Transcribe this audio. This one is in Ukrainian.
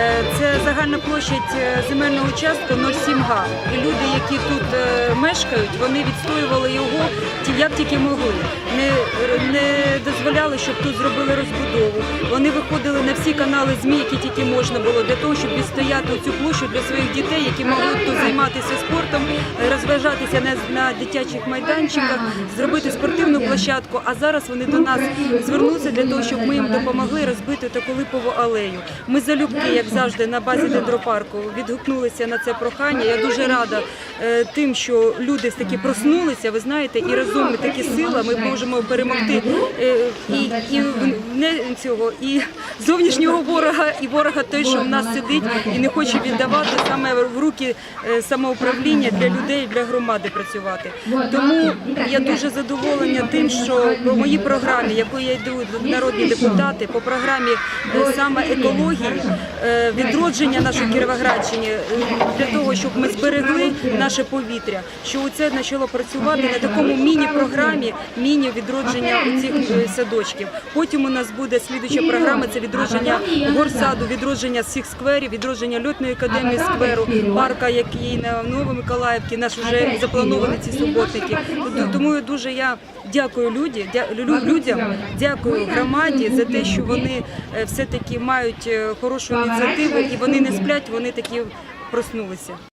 Е, Це загальна площадь е, земельного участка 0,7 га. І люди, які тут е, мешкають, вони відстоювали його як тільки могли. Не, не дозволяли, щоб тут зробили розбудову. Вони виходили на всі канали ЗМІ, які тільки можна було, для того, щоб відстояти цю площу для своїх дітей, які могли тут займатися спортом, розважатися на, на дитячих майданчиках, зробити спортивну площадку. А зараз вони до нас звернулися для того, щоб ми їм допомогли розбити таку липову алею. Ми залюбки, як завжди, на базі дендропарку відгукнулися на це прохання. Я дуже рада е, тим, що люди таки проснулися. Ви знаєте, і разом ми такі сила. Ми можемо перемогти е, і, і не цього, і зовнішнього ворога, і ворога той, що в нас сидить і не хоче віддавати саме в руки е, самоуправління для людей, для громади працювати. Тому я дуже задоволена тим, що по моїй програмі, якою я йду народні депутати, по програмі е, саме екології, е, відродження нашої Кіровоградщини, е, для того, щоб ми зберегли наше повітря, що це почало працювати на такому міні-програмі, міні-відродження цих садочків. Потім у нас буде слідуча програма, це відродження горсаду, відродження всіх скверів, відродження льотної академії скверу, парка, який на Новомиколаївці, наш вже заплановані ці суботники. Тому дуже я дякую люді, дя- людям, дякую громаді за те, що вони е, все таки мають е, хорошу ініціативу і вони не сплять, вони такі проснулися.